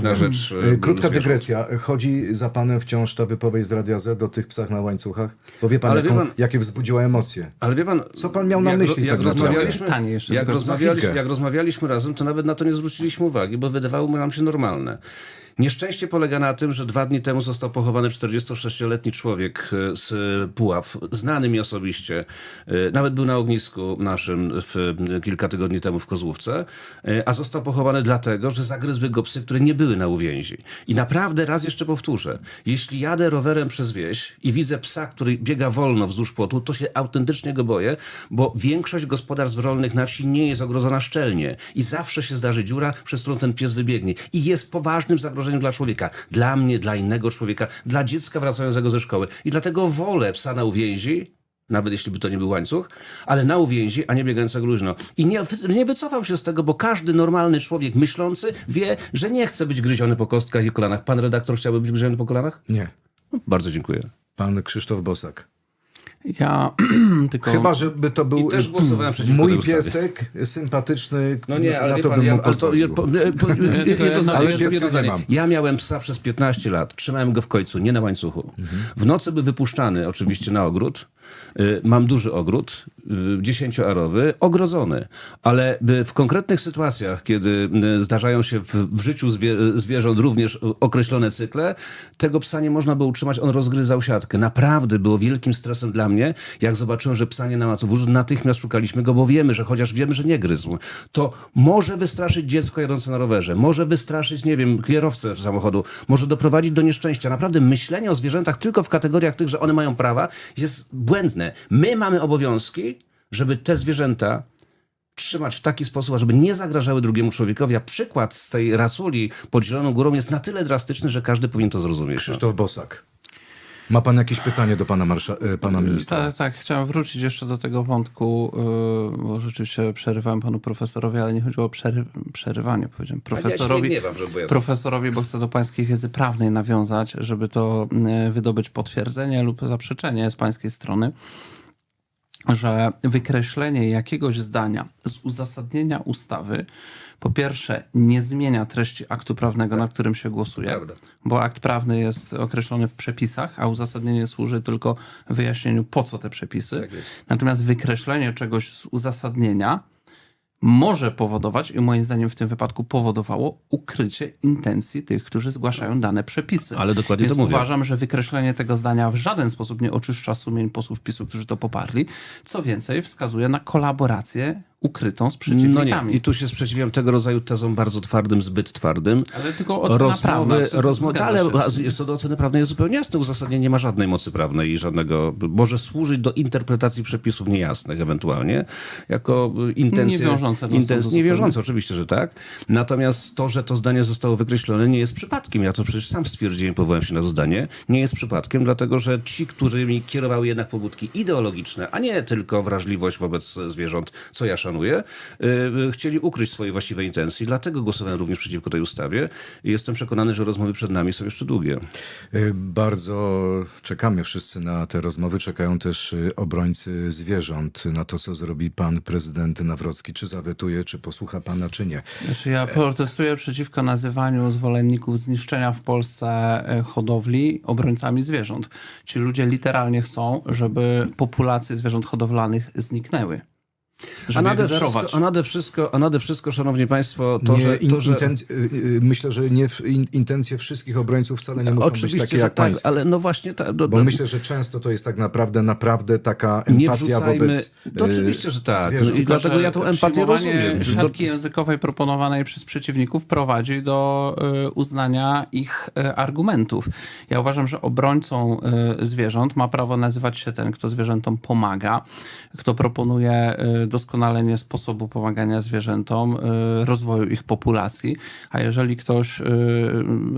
na rzecz... Y, e, Krótka zwierząt. dygresja. Chodzi za panem wciąż ta wypowiedź z Radia Z do tych psach na łańcuchach? Bo wie pan, Ale jaką, wie pan- jakie wzbudziła emocje. Ale wie pan... Co pan miał na jak myśli ro- jak tak rozmawialiśmy, Pytanie jeszcze, jak, rozmawialiśmy, jak rozmawialiśmy razem, to nawet na to nie zwróciliśmy uwagi, bo wydawało nam się normalne. Nieszczęście polega na tym, że dwa dni temu został pochowany 46-letni człowiek e, z Puław, znany mi osobiście. E, Nawet był na ognisku naszym w, kilka tygodni temu w Kozłówce, e, a został pochowany dlatego, że zagryzły go psy, które nie były na uwięzi. I naprawdę raz jeszcze powtórzę, jeśli jadę rowerem przez wieś i widzę psa, który biega wolno wzdłuż płotu, to się autentycznie go boję, bo większość gospodarstw rolnych na wsi nie jest ogrodzona szczelnie i zawsze się zdarzy dziura, przez którą ten pies wybiegnie. I jest poważnym zagrożeniem dla człowieka. Dla mnie, dla innego człowieka, dla dziecka wracającego ze szkoły. I dlatego wolę psa na uwięzi, nawet jeśli by to nie był łańcuch, ale na uwięzi, a nie biegającego luźno. I nie, nie wycofam się z tego, bo każdy normalny człowiek myślący wie, że nie chce być gryziony po kostkach i kolanach. Pan redaktor chciałby być gryziony po kolanach? Nie. No, bardzo dziękuję. Pan Krzysztof Bosak. Ja tylko... Chyba, żeby to był I też głosowałem przeciwko mój piesek, sympatyczny, No nie, ale na to pan, bym ja, mu ale to, ja, po, po, jedno, Ale jedno, pieska jedno nie zdanie. mam. Ja miałem psa przez 15 lat. Trzymałem go w końcu, nie na łańcuchu. W nocy był wypuszczany oczywiście na ogród. Y, Mam duży ogród, dziesięcioarowy, ogrodzony. Ale y, w konkretnych sytuacjach, kiedy y, zdarzają się w, w życiu zwie, zwierząt również określone cykle, tego psa nie można było utrzymać, on rozgryzał siatkę. Naprawdę było wielkim stresem dla mnie, jak zobaczyłem, że psa nie na łańcuchu, natychmiast szukaliśmy go, bo wiemy, że chociaż wiemy, że nie gryzł, to może wystraszyć dziecko jadące na rowerze, może wystraszyć, nie wiem, kierowcę samochodu, może doprowadzić do nieszczęścia. Naprawdę myślenie o zwierzętach tylko w kategoriach tych, że one mają prawa, jest błędne. My mamy obowiązki, żeby te zwierzęta trzymać w taki sposób, żeby nie zagrażały drugiemu człowiekowi, a przykład z tej rasuli pod Zieloną Górą jest na tyle drastyczny, że każdy powinien to zrozumieć. no. Krzysztof Bosak. Ma pan jakieś pytanie do pana, marsza, e, pana ministra? Tak, tak, chciałem wrócić jeszcze do tego wątku, yy, bo rzeczywiście przerywałem panu profesorowi, ale nie chodziło o przery przerywanie, powiedziałem profesorowi. nie gniewam, żeby ja profesorowi, bo chcę do pańskiej wiedzy prawnej nawiązać, żeby to yy, wydobyć potwierdzenie lub zaprzeczenie z pańskiej strony, że wykreślenie jakiegoś zdania z uzasadnienia ustawy po pierwsze nie zmienia treści aktu prawnego, nad którym się głosuje, Prawda. bo akt prawny jest określony w przepisach, a uzasadnienie służy tylko wyjaśnieniu, po co te przepisy. Tak. Natomiast wykreślenie czegoś z uzasadnienia może powodować, i moim zdaniem w tym wypadku powodowało, ukrycie intencji tych, którzy zgłaszają dane przepisy. Ale dokładnie Więc to mówię. uważam, że wykreślenie tego zdania w żaden sposób nie oczyszcza sumień posłów PiSu, którzy to poparli. Co więcej, wskazuje na kolaborację ukrytą z No przeciwnikami. nie, i tu się sprzeciwiam tego rodzaju tezom bardzo twardym, zbyt twardym. Ale tylko ocena prawna. Rozmowy, czy rozmowy, ale co do oceny prawnej jest zupełnie jasne. Uzasadnienie nie ma żadnej mocy prawnej i żadnego, może służyć do interpretacji przepisów niejasnych ewentualnie, jako y, intencje... Niewiążące dla sądu nie zupełnie. wiążące, oczywiście, że tak. Natomiast to, że to zdanie zostało wykreślone nie jest przypadkiem. Ja to przecież sam stwierdziłem, powołałem się na to zdanie. Nie jest przypadkiem, dlatego że ci, którzy mi kierowały jednak pobudki ideologiczne, a nie tylko wrażliwość wobec zwierząt, co ja szanuję, y, y, chcieli ukryć swoje właściwe intencje. Dlatego głosowałem również przeciwko tej ustawie. I jestem przekonany, że rozmowy przed nami są jeszcze długie. Y, Bardzo czekamy wszyscy na te rozmowy. Czekają też y, obrońcy zwierząt na to, co zrobi pan prezydent Nawrocki. Czy zawetuje, czy posłucha pana, czy nie. Znaczy ja protestuję przeciwko nazywaniu zwolenników zniszczenia w Polsce e, hodowli obrońcami zwierząt. Ci ludzie literalnie chcą, żeby populacje zwierząt hodowlanych zniknęły. A Żeby nade, je wszystko, a, nade wszystko, a nade wszystko, szanowni państwo, to, nie, że... To, że... inten- y, y, myślę, że nie, w- in, intencje wszystkich obrońców wcale nie muszą Oczywiście, być takie że jak tak, pańskie. ale no właśnie tak. do- Bo myślę, że często to jest tak naprawdę, naprawdę taka nie empatia wrzucajmy... wobec To y, oczywiście, że tak. zwierząt. I dlatego ja tą empatię rozumiem. siatki językowej proponowanej przez przeciwników prowadzi do uznania ich argumentów. Ja uważam, że obrońcą zwierząt ma prawo nazywać się ten, kto zwierzętom pomaga, kto proponuje y, doskonalenie sposobu pomagania zwierzętom, y, rozwoju ich populacji, a jeżeli ktoś y,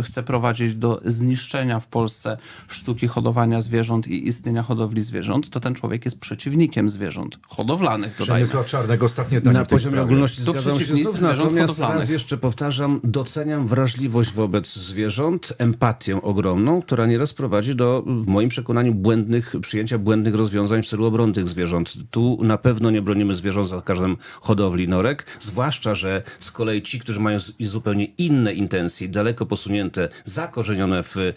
chce prowadzić do zniszczenia w Polsce sztuki hodowania zwierząt i istnienia hodowli zwierząt, to ten człowiek jest przeciwnikiem zwierząt hodowlanych. Przemysław Czarnek, ostatnie zdanie Na w tej poziomie sprawie. ogólności To zgadzam się znów, zwierząt natomiast raz jeszcze powtarzam, doceniam wrażliwość wobec zwierząt, empatię ogromną, która nieraz prowadzi do, w moim przekonaniu, błędnych, przyjęcia błędnych rozwiązań w celu obrony tych zwierząt. Tu na pewno nie bronimy zwierząt zwierząt, zakażem hodowli norek. Zwłaszcza, że z kolei ci, którzy mają zupełnie inne intencje, daleko posunięte, zakorzenione w y,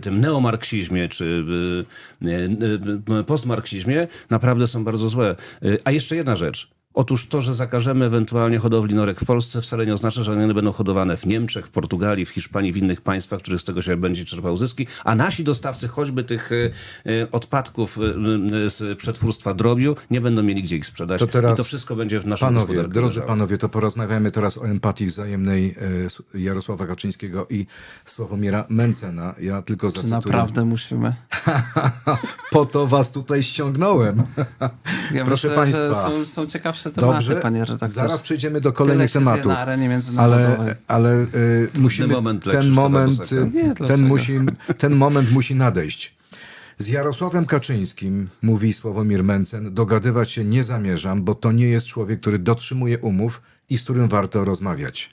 tym neomarksizmie czy y, y, postmarksizmie, naprawdę są bardzo złe. A jeszcze jedna rzecz. Otóż to, że zakażemy ewentualnie hodowli norek w Polsce wcale nie oznacza, że one będą hodowane w Niemczech, w Portugalii, w Hiszpanii, w innych państwach, których z tego się będzie czerpał zyski, a nasi dostawcy choćby tych y, y, odpadków y, z przetwórstwa drobiu nie będą mieli gdzie ich sprzedać. To teraz, I to wszystko będzie w naszym Panowie, gospodarce drodzy leżało. panowie, to porozmawiamy teraz o empatii wzajemnej e, Jarosława Kaczyńskiego i Sławomira Mencena. Ja tylko Czy zacytuję. naprawdę musimy? Po to was tutaj ściągnąłem. Ja Proszę myślę, państwa. Są, są ciekawsze tematy, Dobrze, panie redaktorze. zaraz przejdziemy do kolejnych Tyle się dzieje tematów. na arenie międzynarodowej. Ale, ale y, musimy, moment ten moment, y, Nie, ten, musi, ten moment musi nadejść. Z Jarosławem Kaczyńskim, mówi Sławomir Mencen, dogadywać się nie zamierzam, bo to nie jest człowiek, który dotrzymuje umów i z którym warto rozmawiać.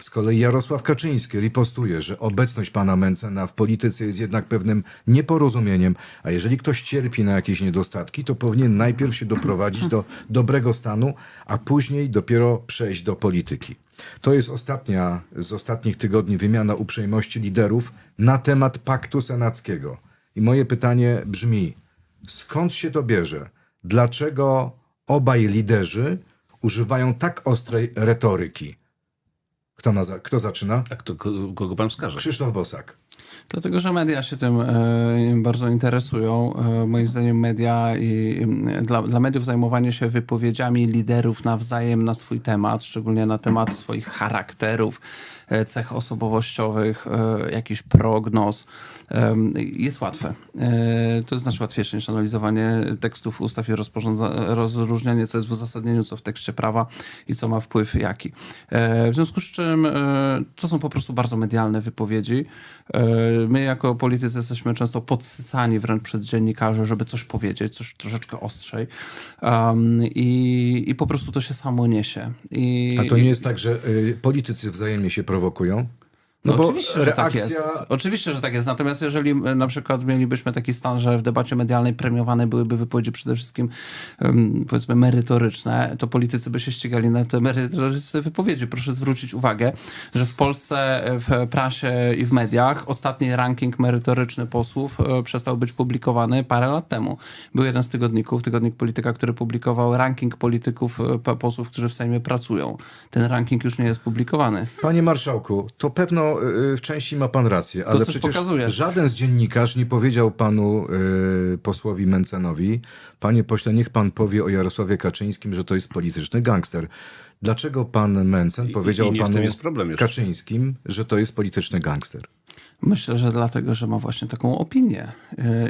Z kolei Jarosław Kaczyński ripostuje, że obecność pana Mencena w polityce jest jednak pewnym nieporozumieniem, a jeżeli ktoś cierpi na jakieś niedostatki, to powinien najpierw się doprowadzić do dobrego stanu, a później dopiero przejść do polityki. To jest ostatnia z ostatnich tygodni wymiana uprzejmości liderów na temat paktu senackiego. I moje pytanie brzmi: skąd się to bierze? Dlaczego obaj liderzy używają tak ostrej retoryki? Kto, za, kto zaczyna? A kto, ko- kogo pan wskaże? Krzysztof Bosak. Dlatego, że media się tym e, bardzo interesują. E, moim zdaniem media i dla, dla mediów zajmowanie się wypowiedziami liderów nawzajem na swój temat, szczególnie na temat swoich charakterów, cech osobowościowych, e, jakichś prognoz, e, jest łatwe. E, to jest znacznie łatwiejsze niż analizowanie tekstów ustaw i rozróżnianie, co jest w uzasadnieniu, co w tekście prawa i co ma wpływ jaki. E, w związku z czym e, to są po prostu bardzo medialne wypowiedzi. E, My jako politycy jesteśmy często podsycani wręcz przez dziennikarzy, żeby coś powiedzieć, coś troszeczkę ostrzej. I, I po prostu to się samo niesie. I, A to nie jest tak, że y, politycy wzajemnie się prowokują? No, bo oczywiście, że tak jest. Oczywiście, że tak jest. Natomiast jeżeli e, na przykład mielibyśmy taki stan, że w debacie medialnej premiowane byłyby wypowiedzi przede wszystkim powiedzmy merytoryczne, to politycy by się ścigali na te merytoryczne wypowiedzi. Proszę zwrócić uwagę, że w Polsce e, w prasie i w mediach ostatni ranking merytoryczny posłów e, przestał być publikowany parę lat temu. Był jeden z tygodników, tygodnik Polityka, który publikował ranking polityków, po- posłów, którzy w Sejmie pracują. Ten ranking już nie jest publikowany. Panie marszałku, to pewno y, w części ma pan rację, ale przecież pokazuje. żaden z dziennikarzy nie powiedział panu y, posłowi Mencenowi, panie pośle, niech pan powie o Jarosławie Kaczyńskim, że to jest polityczny gangster. Dlaczego pan Mencen powiedział i panu. Kaczyńskim, że to jest polityczny gangster? Myślę, że dlatego, że ma właśnie taką opinię.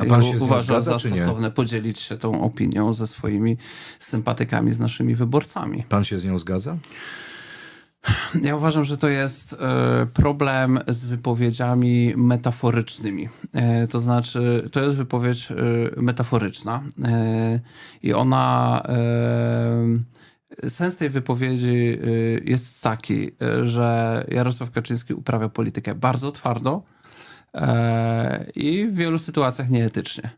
A pan i się uważa zgadza, za stosowne podzielić się tą opinią ze swoimi sympatykami, z naszymi wyborcami. Pan się z nią zgadza? Ja uważam, że to jest e, problem z wypowiedziami metaforycznymi. E, To znaczy, to jest wypowiedź e, metaforyczna i ona. Sens tej wypowiedzi jest taki, że Jarosław Kaczyński uprawia politykę bardzo twardo i w wielu sytuacjach nieetycznie.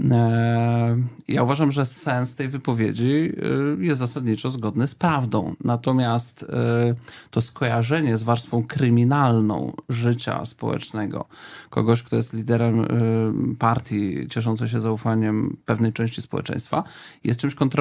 E, Ja uważam, że sens tej wypowiedzi e, jest zasadniczo zgodny z prawdą. Natomiast e, to skojarzenie z warstwą kryminalną życia społecznego, kogoś, kto jest liderem partii cieszącej się zaufaniem pewnej części społeczeństwa, jest czymś kontrowersyjnym.